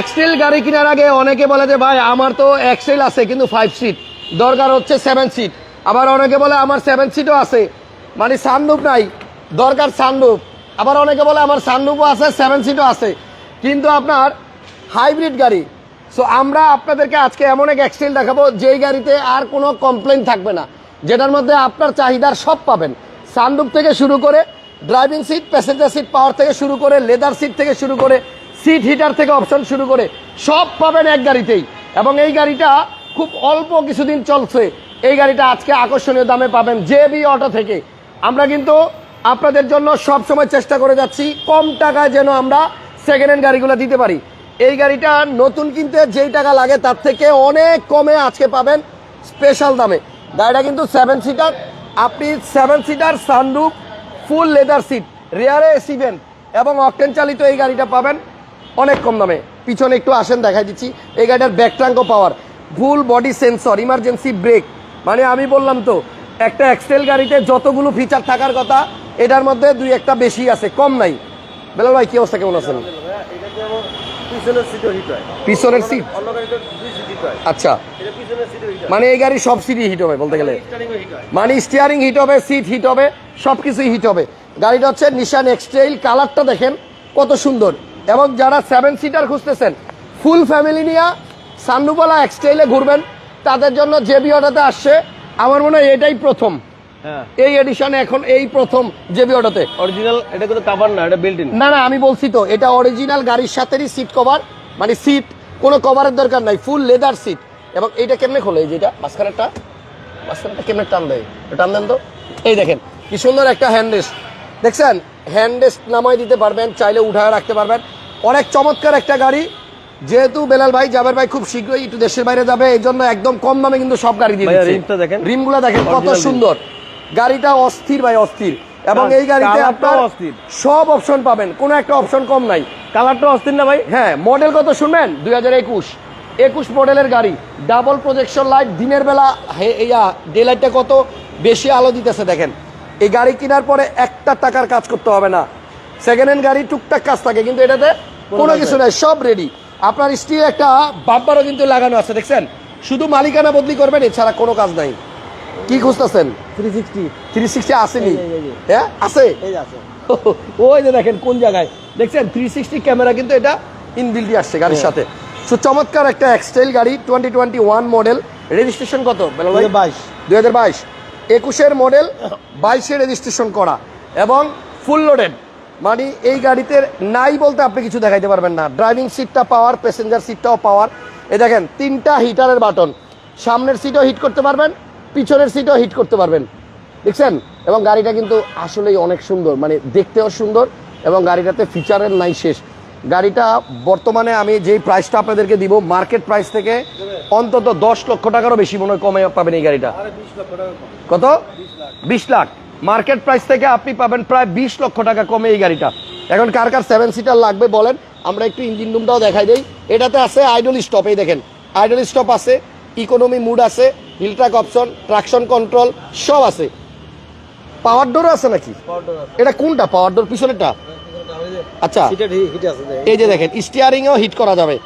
Excel গাড়ি কেনার আগে অনেকে বলে যে, ভাই, আমার তো এক্সেল আছে, কিন্তু ফাইভ সিট দরকার হচ্ছে সেভেন সিট আবার অনেকে বলে, আমার সেভেন সিটও আছে। মানে সানরুপ নাই, দরকার সানরুপ আবার অনেকে বলে, আমার সানরুপও আছে সেভেন সিটও আছে। কিন্তু আপনার হাইব্রিড গাড়ি। সো আমরা আপনাদেরকে আজকে এমন এক এক্সেল দেখাবো, যেই গাড়িতে আর কোনো কমপ্লেন থাকবে না, যেটার মধ্যে আপনার চাহিদার সব পাবেন। সানরুপ থেকে শুরু করে driving seat passenger seat power থেকে শুরু করে লেদার সিট থেকে শুরু করে সিট হিটার থেকে অপশন শুরু করে সব পাবেন এক গাড়িতেই। এবং এই গাড়িটা খুব অল্প কিছুদিন চলছে। এই গাড়িটা আজকে আকর্ষণীয় দামে পাবেন জে বি অটো থেকে। আমরা কিন্তু আপনাদের জন্য সব সময় চেষ্টা করে যাচ্ছি, কম টাকায় যেন আমরা সেকেন্ড হ্যান্ড গাড়িগুলো দিতে পারি। এই গাড়িটা নতুন কিনতে যেই টাকা লাগে তার থেকে অনেক কমে আজকে পাবেন স্পেশাল দামে। গাড়িটা কিন্তু সেভেন সিটার আপনি seven seater sunroof full leather seat রেয়ারে সিভেন এবং অকটেন চালিত এই গাড়িটা পাবেন। অনেক কম দামে। পিছনে একটু আসেন দেখাই দিচ্ছি। এই গাড়িটার ব্যাকট্রাঙ্কো power full body sensor emergency brake মানে আমি বললাম তো একটা এক্সেল গাড়িতে যতগুলো ফিচার থাকার কথা এটার মধ্যে দুই একটা বেশি আছে কম নাই। বেলাল ভাই কি অবস্থা কেমন আছেন? পিছনের সিট আচ্ছা। মানে এই গাড়ি সব সিটই হিট হবে বলতে গেলে। মানে স্টিয়ারিং হিট হবে সিট হিট হবে সব কিছুই হিট হবে। গাড়িটা হচ্ছে নিশান এক্সট্রেইল কালারটা দেখেন কত সুন্দর। এবং যারা সেভেন সিটার খুঁজতেছেন ফুল ফ্যামিলি নিয়ে সান্ডুপালা এক্সট্রেইলে ঘুরবেন। তাদের জন্য যে বিওটাতে আসছে আমার মনে হয় এটাই প্রথম। হ্যাঁ। এই এডিশনে এখন এই প্রথম জেবি অটোতে অরিজিনাল এটা কিন্তু কাভার না এটা বিল্ট ইন না না আমি বলছি তো এটা অরিজিনাল গাড়ির সাথেই সিট কভার মানে সিট কোনো কভারের দরকার নাই ফুল লেদার সিট এবং এইটা কেমনে খোলে? এই যেটা মাঝখানেরটা মাঝখানেরটা কেমনে টান দেয়? টান দেন তো। এই দেখেন কি সুন্দর একটা হ্যান্ডরেস্ট দেখছেন হ্যান্ডরেস্ট নামাই দিতে পারবেন চাইলে উঠায় রাখতে পারবেন। অনেক চমৎকার একটা গাড়ি। যেহেতু বেলাল ভাই জাবের ভাই খুব শীঘ্রই একটু দেশের বাইরে যাবে এই জন্য একদম কম দামে কিন্তু সব গাড়ি দিয়ে রিমটা দেখেন। রিমগুলো দেখেন কত সুন্দর। গাড়িটা অস্থির ভাই অস্থির। এবং হ্যাঁ, এই গাড়িতে আপনার অস্থির। সব অপশন পাবেন কোনো একটা অপশন কম নাই। কালারটা অস্থির না ভাই? হ্যাঁ মডেল কত শুনবেন? দুই হাজার একুশ। একুশ মডেলের গাড়ি। ডাবল প্রজেকশন লাইট দিনের বেলা হে- ইয়া ডে লাইটটা কত বেশি আলো দিতেছে দেখেন। এই গাড়ি কেনার পরে একটা টাকার কাজ করতে হবে না। সেকেন্ড হ্যান্ড গাড়ি টুকটাক কাজ থাকে কিন্তু এটাতে কোনো কিছু নাই। সব রেডি আপনার স্টিল একটা বাম্পারও কিন্তু লাগানো আছে দেখছেন? শুধু মালিকানা বদলি করবেন এছাড়া কোনো কাজ নাই। কি খুঁজতেছেন? থ্রি সিক্সটি থ্রি সিক্সটি আসেনি। হ্যাঁ আছে? ওই যে দেখেন কোন জায়গায়? দেখছেন থ্রি সিক্সটি ক্যামেরা কিন্তু এটা ইনবিল্ডি আসছে গাড়ির হ্যাঁ। সাথে। সো চমৎকার একটা এক্সটাইল গাড়ি twenty twenty one model registration কত বাইশ। দুই হাজার বাইশ। একুশের মডেল, বাইশে রেজিস্ট্রেশন করা এবং ফুল লোডেড মানে এই গাড়িতে নাই বলতে আপনি কিছু দেখাইতে পারবেন না। ড্রাইভিং সিটটা পাওয়ার প্যাসেঞ্জার সিটটাও পাওয়ার এই দেখেন, তিনটা হিটারের বাটন সামনের সিটও হিট করতে পারবেন, পিছনের সিটও হিট করতে পারবেন। দেখছেন? এবং গাড়িটা কিন্তু আসলেই অনেক সুন্দর। মানে দেখতেও সুন্দর এবং গাড়িটাতে ফিচারের নাই শেষ। গাড়িটা বর্তমানে আমি যেই প্রাইসটা আপনাদেরকে দিব মার্কেট প্রাইস থেকে অন্তত দশ লক্ষ টাকারও বেশি মনে হয় কমে পাবেন এই গাড়িটা। কত? বিশ লাখ। মার্কেট প্রাইস থেকে আপনি পাবেন প্রায় বিশ লক্ষ টাকা কমে এই গাড়িটা। এখন কার কার সেভেন সিটার লাগবে বলেন আমরা একটু ইঞ্জিন রুমটাও দেখাই দিই। এটাতে আছে আইডল স্টপ এই দেখেন। আইডল স্টপ আছে ইকোনমি মুড আছে hill track option traction control সব আছে। পাওয়ার ডোরও আছে নাকি? এটা কোনটা? পাওয়ার ডোর পিছনেরটা? আচ্ছা। এই যে দেখেন স্টিয়ারিংও হিট করা যাবে।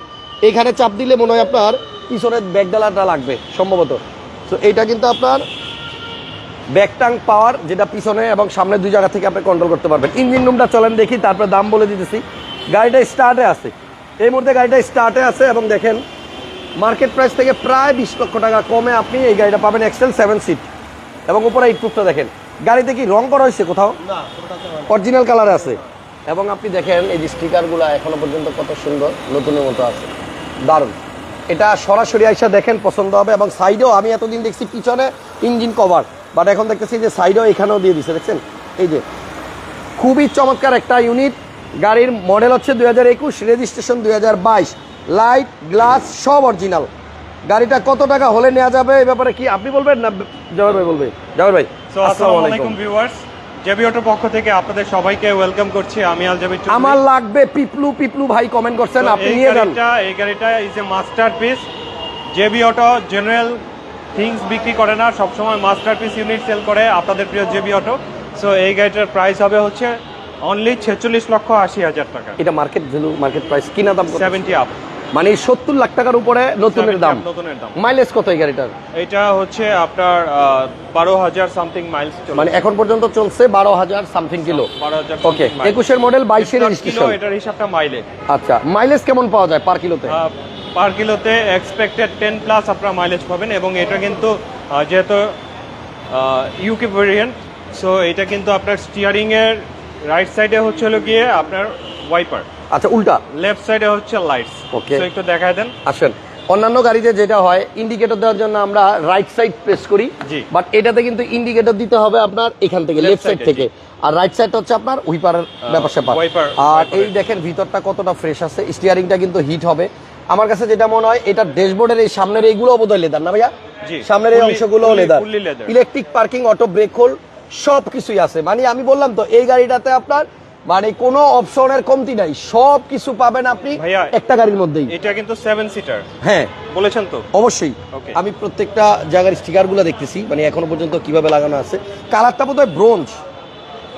এখানে চাপ দিলে মনে হয় আপনার পিছনের ব্যাকডালাটা লাগবে সম্ভবত। তো এইটা কিন্তু আপনার ব্যাকটাং পাওয়ার যেটা পিছনে এবং সামনে দুই জায়গা থেকে আপনি কন্ট্রোল করতে পারবেন। ইঞ্জিন রুমটা চলেন দেখি তারপরে দাম বলে দিতেছি। গাড়িটা স্টার্টে আছে। এই মুহূর্তে গাড়িটা স্টার্টে আছে এবং দেখেন মার্কেট প্রাইস থেকে প্রায় বিশ লক্ষ টাকা কমে আপনি এই গাড়িটা পাবেন এক্সেল সেভেন সিট এবং উপরে এই প্রুফটা দেখেন। গাড়িতে কি রং করা হয়েছে কোথাও। অরিজিনাল কালার আছে। এবং আপনি দেখেন এই যে স্টিকারগুলো এখনও পর্যন্ত কত সুন্দর নতুনের মতো আছে। দারুণ। এটা সরাসরি আইসা দেখেন পছন্দ হবে এবং সাইডেও আমি এতদিন দেখছি পিছনে ইঞ্জিন কভার বাট এখন দেখতেছি যে সাইডেও এখানেও দিয়ে দিছে দেখছেন? এই যে খুবই চমৎকার একটা ইউনিট গাড়ির মডেল হচ্ছে দুই হাজার একুশ রেজিস্ট্রেশন দুই হাজার বাইশ লাইট গ্লাস সব অরিজিনাল গাড়িটা কত টাকা হলে নেওয়া যাবে এই ব্যাপারে কি আপনি বলবেন না? জবের ভাই বলবে। ভাই সো আসসালামু আলাইকুম ভিউয়ার্স জেবি অটোর পক্ষ থেকে আপনাদের সবাইকে ওয়েলকাম করছি। আমি আলজাবির চৌধুরী। আমার লাগবে পিপলু পিপলু ভাই কমেন্ট করছেন আপনি নিয়ে যান। এই গাড়িটা is a masterpiece JB auto general things বিক্রি করে না সবসময় মাস্টারপিস ইউনিট সেল করে আপনাদের প্রিয় জেবি অটো। সো এই গাড়িটার প্রাইস হবে হচ্ছে অনলি ছেচল্লিশ লক্ষ আশি হাজার টাকা। এটা মার্কেট ভ্যালু মার্কেট প্রাইস কিনা দাম সেভেন্টি আপ মানে সত্তর লাখ টাকার উপরে নতুনের দাম। নতুনের দাম। মাইলেজ কত এই গাড়িটার? এটা হচ্ছে আপনার বারো হাজার সামথিং মাইলস মানে এখন পর্যন্ত চলছে বারো হাজার সামথিং কিলো ওকে একুশের মডেল বাইশের রেজিস্ট্রেশন এটার হিসাবটা মাইলে আচ্ছা মাইলেজ কেমন পাওয়া যায় পার কিলোতে পার কিলোতে এক্সপেক্টেড টেন প্লাস আপনারা মাইলেজ পাবেন এবং এটা কিন্তু যেহেতু ইউকে ভেরিয়েন্ট সো এটা কিন্তু আপনার স্টিয়ারিং এর রাইট সাইডে হচ্ছে হলো গিয়ে আপনার ওয়াইপার আচ্ছা উল্টা। লেফট সাইডে হচ্ছে লাইটস. সো একটু দেখায় দেন। আসেন। অন্যান্য গাড়িতে যেটা হয় ইন্ডিকেটর দেওয়ার জন্য আমরা রাইট সাইড প্রেস করি। বাট এটাতে কিন্তু ইন্ডিকেটর দিতে হবে আপনার এখান থেকে লেফট সাইড থেকে। আর রাইট সাইড হচ্ছে আপনার হুইপারের ব্যাপার স্যাপার। আর এই দেখেন ভিতরটা কতটা ফ্রেশ আছে। স্টিয়ারিংটা কিন্তু হিট হবে। আমার কাছে যেটা মনে হয় এটা ড্যাশবোর্ডের এই সামনের এইগুলো বোধহয় লেদার না ভাইয়া। সামনের এই অংশগুলো leather electric parking auto brake hold সব কিছুই আছে। মানে আমি বললাম তো এই গাড়িটাতে আপনার মানে কোনো অপশনের কমতি নাই। সব কিছু পাবেন আপনি একটা গাড়ির মধ্যেই। এটা কিন্তু সেভেন সিটার হ্যাঁ। বলেছেন তো? অবশ্যই. আমি প্রত্যেকটা জায়গার স্টিকারগুলো দেখতেছি মানে এখনও পর্যন্ত কীভাবে লাগানো আছে। কালারটা বোধ হয় ব্রোঞ্জ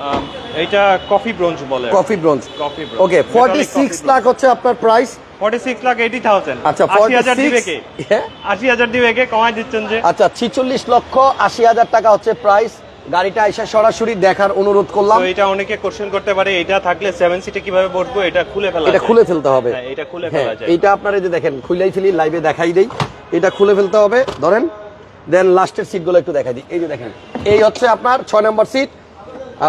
আম, এইটা কফি ব্রোঞ্জ বলে coffee bronze coffee bronze okay forty six lakh হচ্ছে আপনার price forty six lakh eighty thousand আচ্ছা আশি হাজার দিবে কে 46 হ্যাঁ? আশি হাজার দিবে কে কমাই দিচ্ছেন যে। আচ্ছা ছিচল্লিশ লক্ষ আশি হাজার টাকা হচ্ছে প্রাইস গাড়িটা এসে সরাসরি দেখার অনুরোধ করলাম। এটা অনেকে কোশ্চেন করতে পারে এটা থাকলে সেভেন সিটে কীভাবে বসবো এটা খুলে ফেলা এটা খুলে ফেলতে হবে। হ্যাঁ, এটা খুলে হ্যাঁ ফেলা যায়। এইটা আপনারা যে দেখেন খুলেই ফেলি লাইভে দেখাই দেই। এটা খুলে ফেলতে হবে ধরেন। দেন লাস্টের সিটগুলো একটু দেখাই দিই। এই যে দেখেন এই হচ্ছে আপনার ছয় নম্বর সিট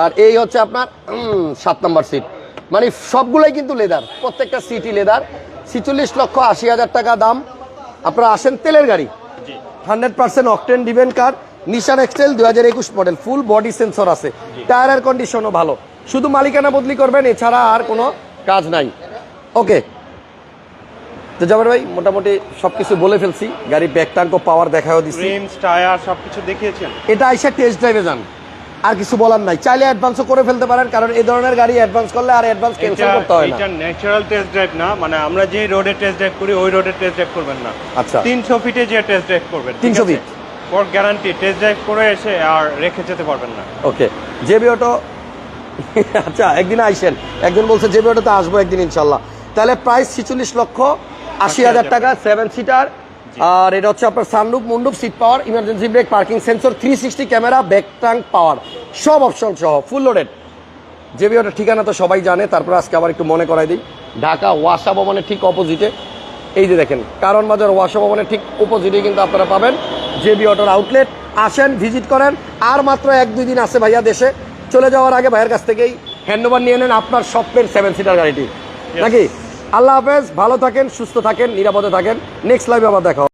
আর এই হচ্ছে আপনার উম, সাত নম্বর সিট মানে সবগুলোই কিন্তু লেদার প্রত্যেকটা সিটই লেদার ছিচল্লিশ লক্ষ আশি হাজার টাকা দাম। আপনারা আসেন তেলের গাড়ি। জি। Hundred percent octane ডিভেন car Nissan এক্সেল দুই হাজার একুশ মডেল ফুল বডি সেন্সর আছে। টায়ারের কন্ডিশনও ভালো। শুধু মালিকানা বদলি করবেন এছাড়া আর কোনো কাজ নাই। ওকে তো জবের ভাই মোটামুটি সবকিছু বলে ফেলছি। গাড়ি ব্যাক ট্যাঙ্ক পাওয়ার দেখাও দিচ্ছি রিমস টায়ার সবকিছু দেখিয়েছেন। এটা আইসা টেস্ট ড্রাইভে যান। আর কিছু বলার নাই। চাইলে অ্যাডভান্সও করে ফেলতে পারেন কারণ এই ধরনের গাড়ি অ্যাডভান্স করলে আর অ্যাডভান্স ক্যান্সেল করতে হয় না। এটা ন্যাচারাল টেস্ট ড্রাইভ না। মানে আমরা যে রোডে টেস্ট ড্রাইভ করি ওই রোডে টেস্ট ড্রাইভ করবেন না। আচ্ছা। তিনশো ফিটে যে টেস্ট ড্রাইভ করবেন 300 feet? For guarantee test drive করে এসে আর রেখে যেতে পারবেন না। ওকে জেবি অটো আচ্ছা একদিন আইসেন। একজন বলছে জেবি অটোতে আসব একদিন ইনশাল্লাহ। তাহলে প্রাইস ছিচল্লিশ লক্ষ আশি হাজার টাকা সেভেন সিটার আর এটা হচ্ছে আপনার sunroof moonroof seat power emergency brake parking sensor three sixty camera back tank power সব অপশন সহ ফুল লোডেড জেবি অটোর ঠিকানা তো সবাই জানে তারপর আজকে আবার একটু মনে করাই দিই। ঢাকা ওয়াসা ভবনের ঠিক অপোজিটে এই যে দেখেন কারণ বাজার ওয়াসা ভবনের ঠিক অপোজিটে কিন্তু আপনারা পাবেন। জেবি অটোর আউটলেট আসেন ভিজিট করেন। আর মাত্র এক দুই দিন আছে ভাইয়া দেশে। চলে যাওয়ার আগে ভাইয়ের কাছ থেকেই হ্যান্ডওভার নিয়ে নেন আপনার স্বপ্নের সেভেন সিটার গাড়িটি। নাকি? আল্লাহ হাফেজ ভালো থাকেন সুস্থ থাকেন নিরাপদে থাকেন। নেক্সট লাইভে আবার দেখা।